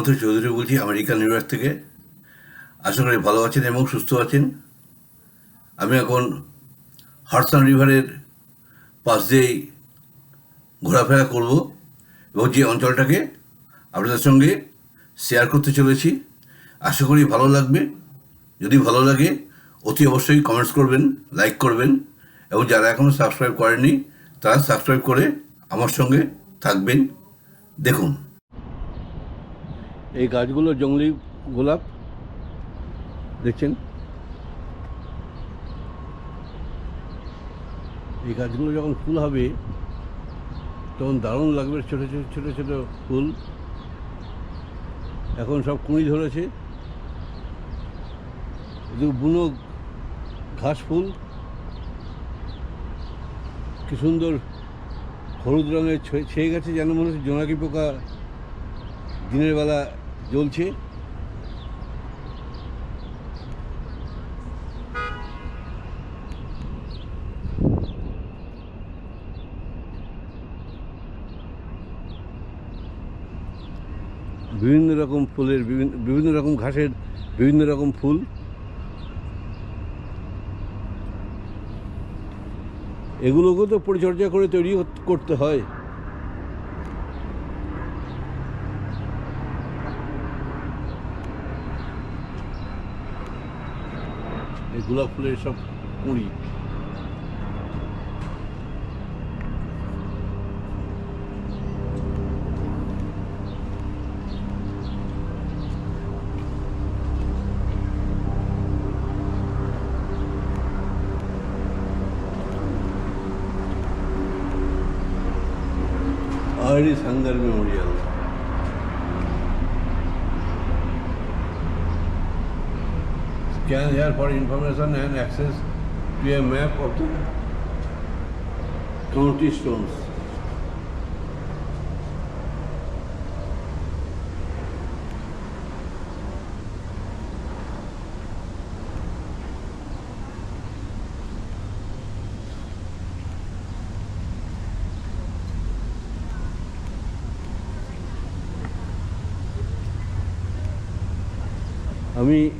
প্রশান্ত চৌধুরী বলছি America new York থেকে। আশা করি ভালো আছেন এবং সুস্থ আছেন। আমি এখন হারসান রিভারের পাশ দিয়েই ঘোরাফেরা করব এবং যে অঞ্চলটাকে আপনাদের সঙ্গে শেয়ার করতে চলেছি। আশা করি ভালো লাগবে। যদি ভালো লাগে, অতি অবশ্যই কমেন্টস করবেন লাইক করবেন এবং যারা এখনও সাবস্ক্রাইব করেননি, তারা সাবস্ক্রাইব করে আমার সঙ্গে থাকবেন। দেখুন। এই গাছগুলো জঙ্গলি গোলাপ, দেখছেন? এই গাছগুলো যখন ফুল হবে, তখন দারুণ লাগবে ছোটো ছোটো ছোটো ছোটো ফুল। এখন সব কুঁড়ি ধরেছে। বুনো ঘাস ফুল। কি সুন্দর হলুদ রঙের ছেয়ে গেছে যেন মনে হচ্ছে জোনাকি পোকা দিনের বেলা জ্বলছে। বিভিন্ন রকম ফুলের, বিভিন্ন বিভিন্ন রকম ঘাসের, বিভিন্ন রকম ফুল। এগুলোকেও তো পরিচর্যা করে তৈরি করতে হয়। এই গোলাপ ফুলের সব কুঁড়ি। Iris Hunger Memorial. Here for information and access to a map of the county stones. আমি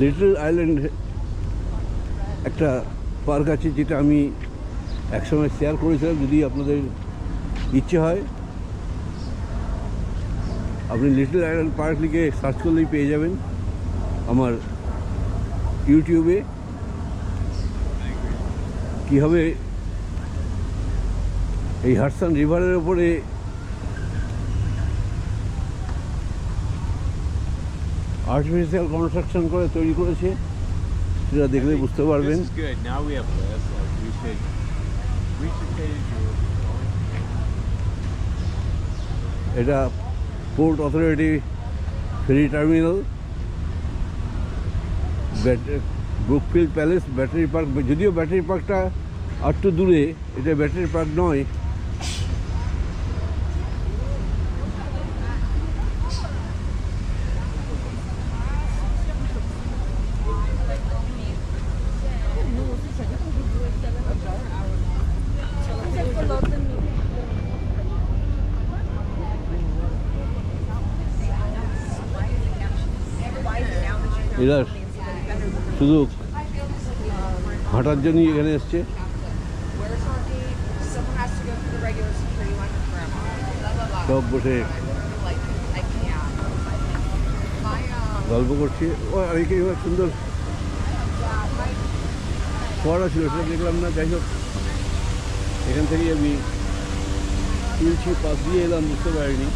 লিটল আইল্যান্ড একটা পার্ক আছে যেটা আমি একসময় শেয়ার করেছিলাম, যদি আপনাদের ইচ্ছে হয়। আপনি লিটল আইল্যান্ড পার্ক লিখে সার্চ করলেই পেয়ে যাবেন আমার ইউটিউবে। কীভাবে এই হারসান রিভারের ওপরে আর্টিফিশিয়াল কনস্ট্রাকশন করে তৈরি করেছে সেটা দেখলে বুঝতে পারবেন. এটা port authority ferry terminal Brookfield palace battery park যদিও ব্যাটারি পার্কটা একটু দূরে এটা ব্যাটারি পার্ক নয় with grandma. জন্যই এখানে blah. সব বসে গল্প করছে ও একে সুন্দর ফোয়ারা ছিল, সেটা দেখলাম না, যাই হোক এখান থেকেই আমি তুলছি পাশ দিয়ে এলাম, বুঝতে পারিনি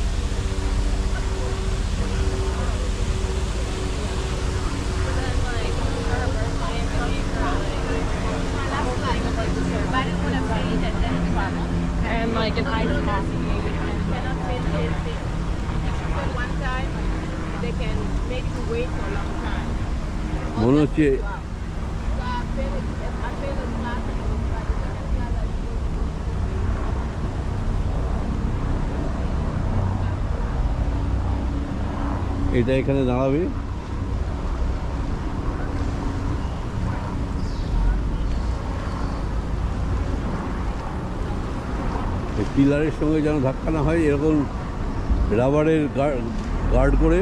মনে হচ্ছে এটা এখানে দাঁড়াবে। পিলারের সঙ্গে যেন ধাক্কা না হয়, এরকম রাবারের গার্ড করে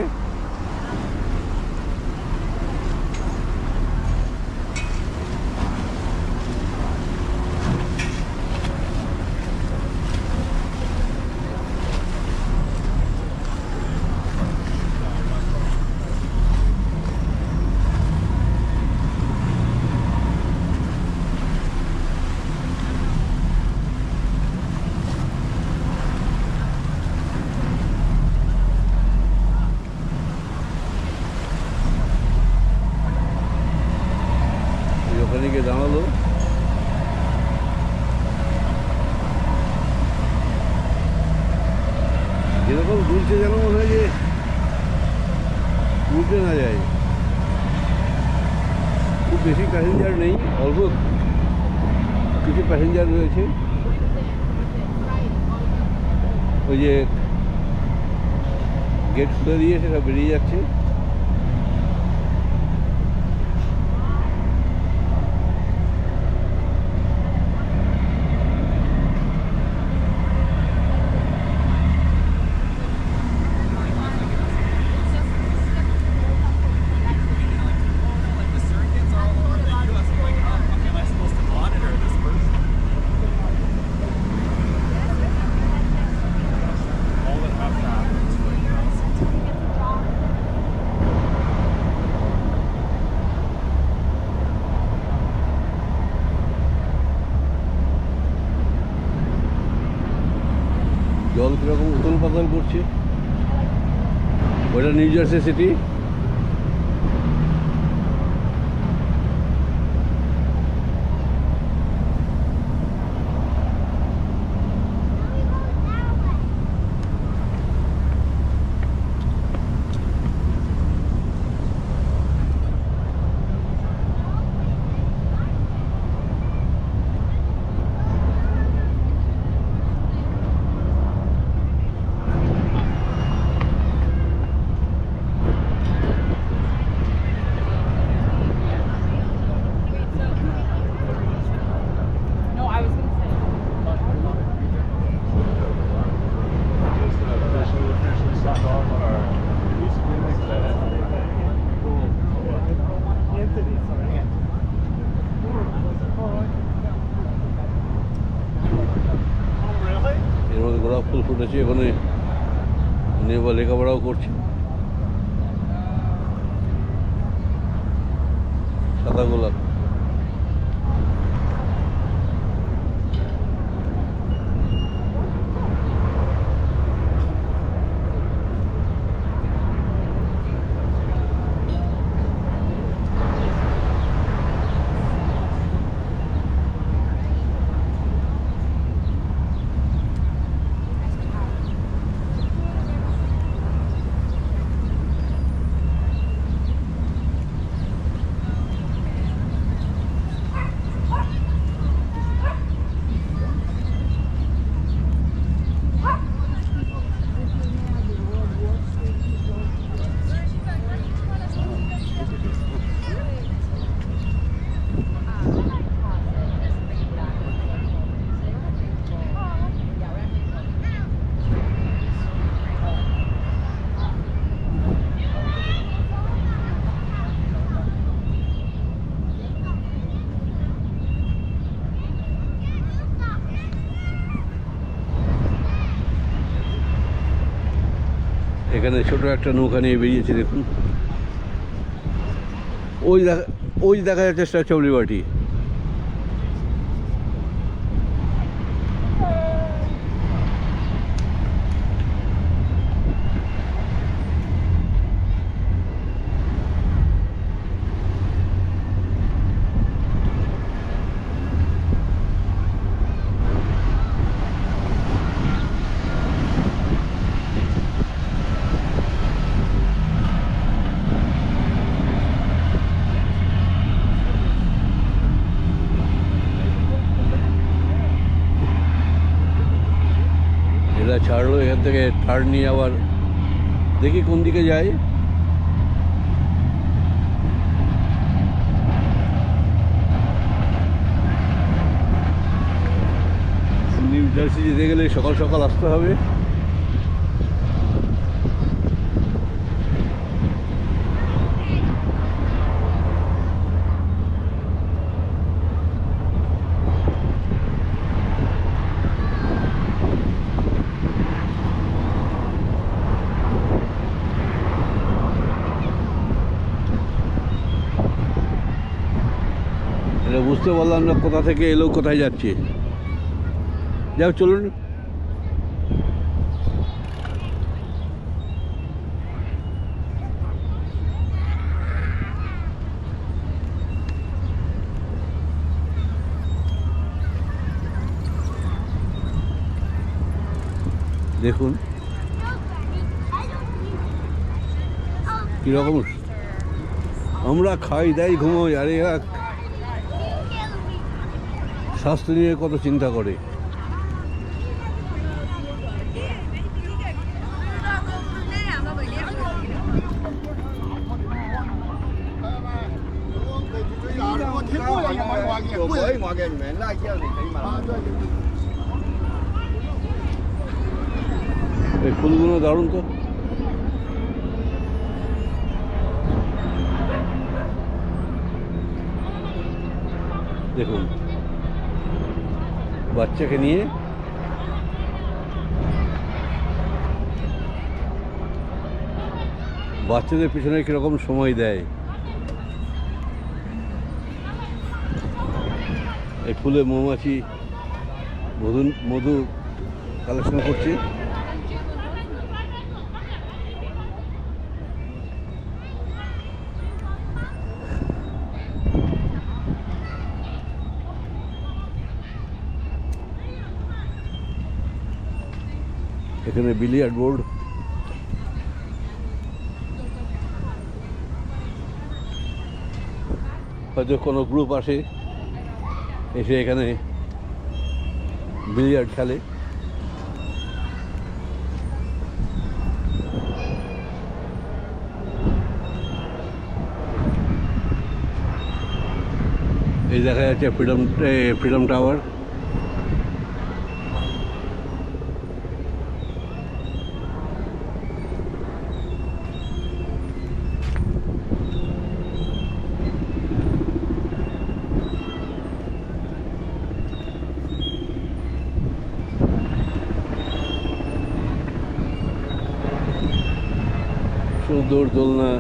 এই ওখানে গিয়ে দাঁড়াল যেরকম দুলছে যেন মনে হয় যে উল্টে না যায় খুব বেশি প্যাসেঞ্জার নেই অল্প কিছু প্যাসেঞ্জার রয়েছে। ওই যে গেট খুলে দিয়ে সেটা বেরিয়ে যাচ্ছে। করছে ওটা নিউ জার্সি সিটি ফুটেছে এখানে নেবা লেখাপড়াও করছে। সাদা গোলাপ। এখানে ছোট একটা নৌকা নিয়ে বেরিয়েছে দেখুন। ওই দেখা ওই দেখা যাচ্ছে স্ট্যাচু অফ লিবার্টি এরা ছাড়লো এখান থেকে টার্ন নিয়ে আবার দেখি কোন দিকে যাই। নিউ জার্সি যেতে গেলে সকাল সকাল আসতে হবে এটা বুঝতে পারলাম না, কোথা থেকে এলো, কোথায় যাচ্ছে? যাক, চলুন। দেখুন কীরকম আমরা খাই, দাই, ঘুমোই, আর, এরা স্বাস্থ্য নিয়ে কত চিন্তা করে? এই ফুলগুলো দারুণ তো। দেখুন বাচ্চাকে নিয়ে। বাচ্চাদের পিছনে কীরকম সময় দেয়? এই ফুলে মৌমাছি মধু মধু কালেকশন করছে। এখানে বিলিয়ার্ড বোর্ড। হয়তো কোনো গ্রুপ আসে, এসে এখানে বিলিয়ার্ড খেলে। এই দেখা যাচ্ছে ফ্রিডম ফ্রিডম টাওয়ার। সুন্দর দোলনা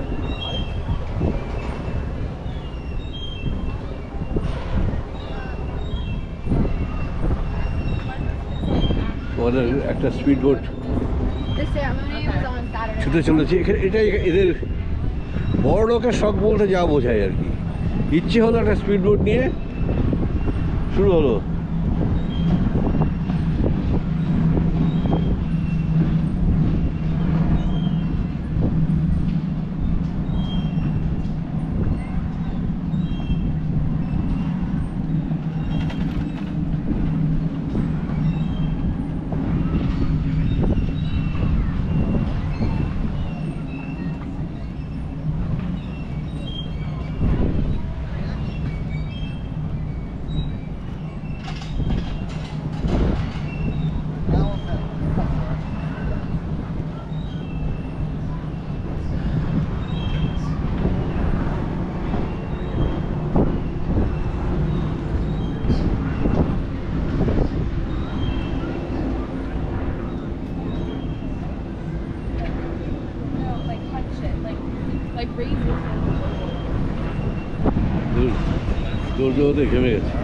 ওদের একটা স্পিড বোট. ছুটে চলেছে। এখানে এটাই এদের বড় লোকের শখ বলতে যা বোঝায় আর কি। ইচ্ছে হলো একটা স্পিড বোট নিয়ে। শুরু হলো। দূর দূরতে ঘেমে গেছে।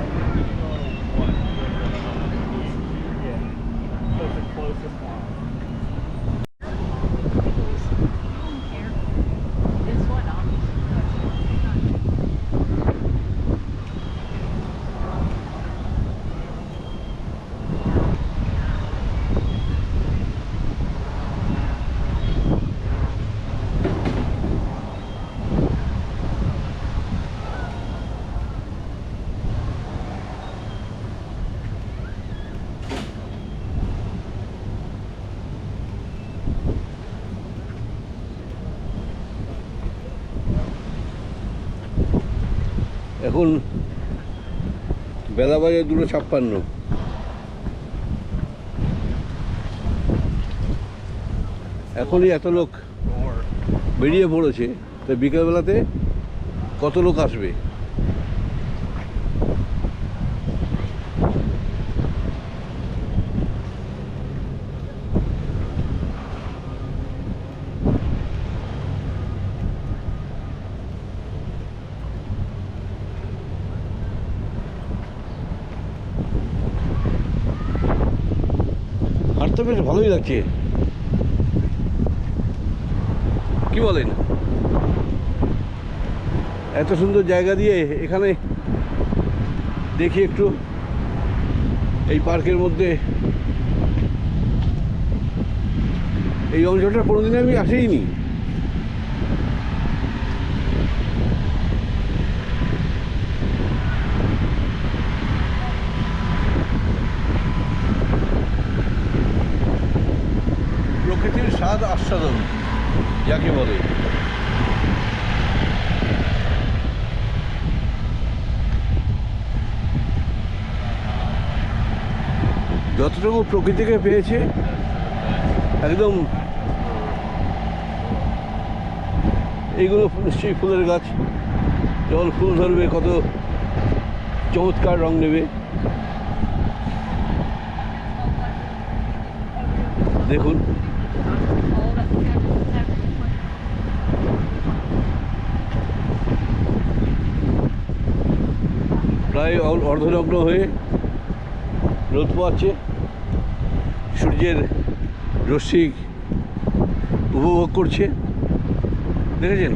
এখন বেলা বাজে দুটো ছাপ্পান্ন। এখনই এত লোক বেরিয়ে পড়েছে তো বিকেলবেলাতে কত লোক আসবে? ভালোই লাগছে কি বলেন? এত সুন্দর জায়গা দিয়ে এখানে দেখি একটু এই পার্কের মধ্যে। এই অঞ্চলটা কোনোদিন আমি আসেইনি যাকে বলে যতটুকু প্রকৃতিকে পেয়েছে, একদম এইগুলো নিশ্চয়ই ফুলের গাছ। যখন ফুল ধরবে, কত চমৎকার রং নেবে। দেখুন। প্রায় অর্ধনগ্ন হয়ে রোদ পোয়াচ্ছে সূর্যের রশ্মি উপভোগ করছে। দেখেছেন?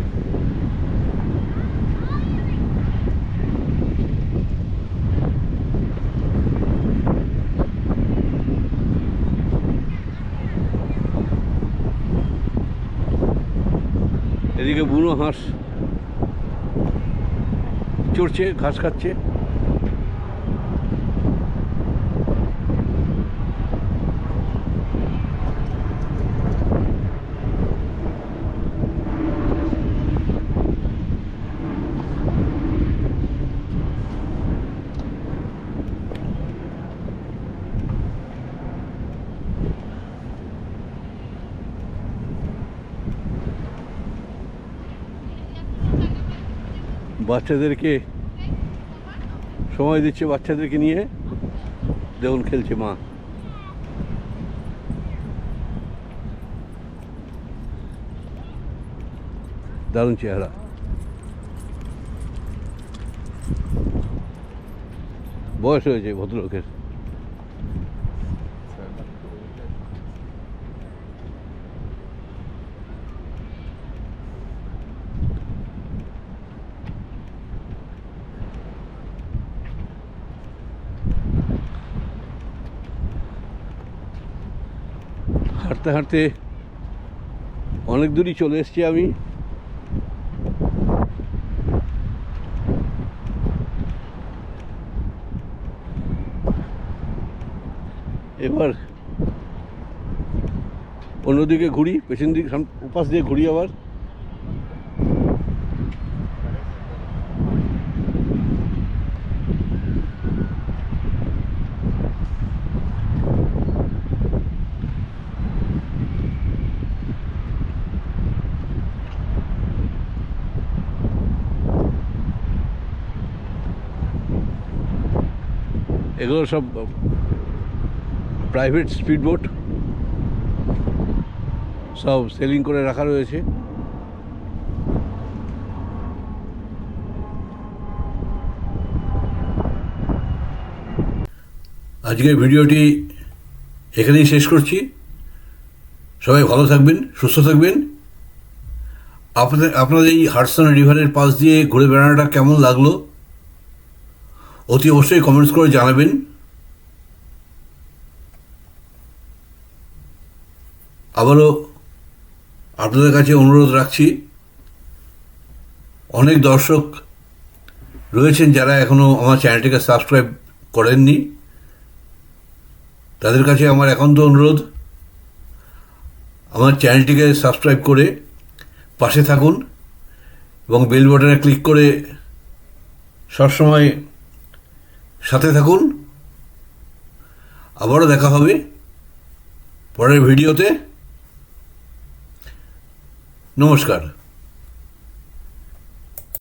এদিকে বুনো হাঁস চড়ছে, ঘাস খাচ্ছে। বাচ্চাদেরকে সময় দিচ্ছে বাচ্চাদেরকে নিয়ে। দেখুন খেলছে মা। দারুণ চেহারা। বয়স হয়েছে ভদ্রলোকের। হাঁটতে হাঁটতে অনেক দূরই চলে এসছি আমি। এবার অন্যদিকে ঘুরি, পেছন দিক উপাস দিয়ে ঘুরি আবার। এগুলো সব প্রাইভেট স্পিড বোট সব সেলিং করে রাখা রয়েছে। আজকের ভিডিওটি এখানেই শেষ করছি। সবাই ভালো থাকবেন, সুস্থ থাকবেন। আপনাদের আপনাদের এই হার্টসন রিভারের পাশ দিয়ে ঘুরে বেড়ানোটা কেমন লাগল? অতি অবশ্যই কমেন্টস করে জানাবেন। আবারও আপনাদের কাছে অনুরোধ রাখছি, অনেক দর্শক রয়েছেন যারা এখনও আমার চ্যানেলটিকে সাবস্ক্রাইব করেননি। তাদের কাছে আমার একান্ত অনুরোধ, আমার চ্যানেলটিকে সাবস্ক্রাইব করে পাশে থাকুন এবং বেল বাটনে ক্লিক করে সবসময় সাথে থাকুন। আবারও দেখা হবে পরের ভিডিওতে। নমস্কার।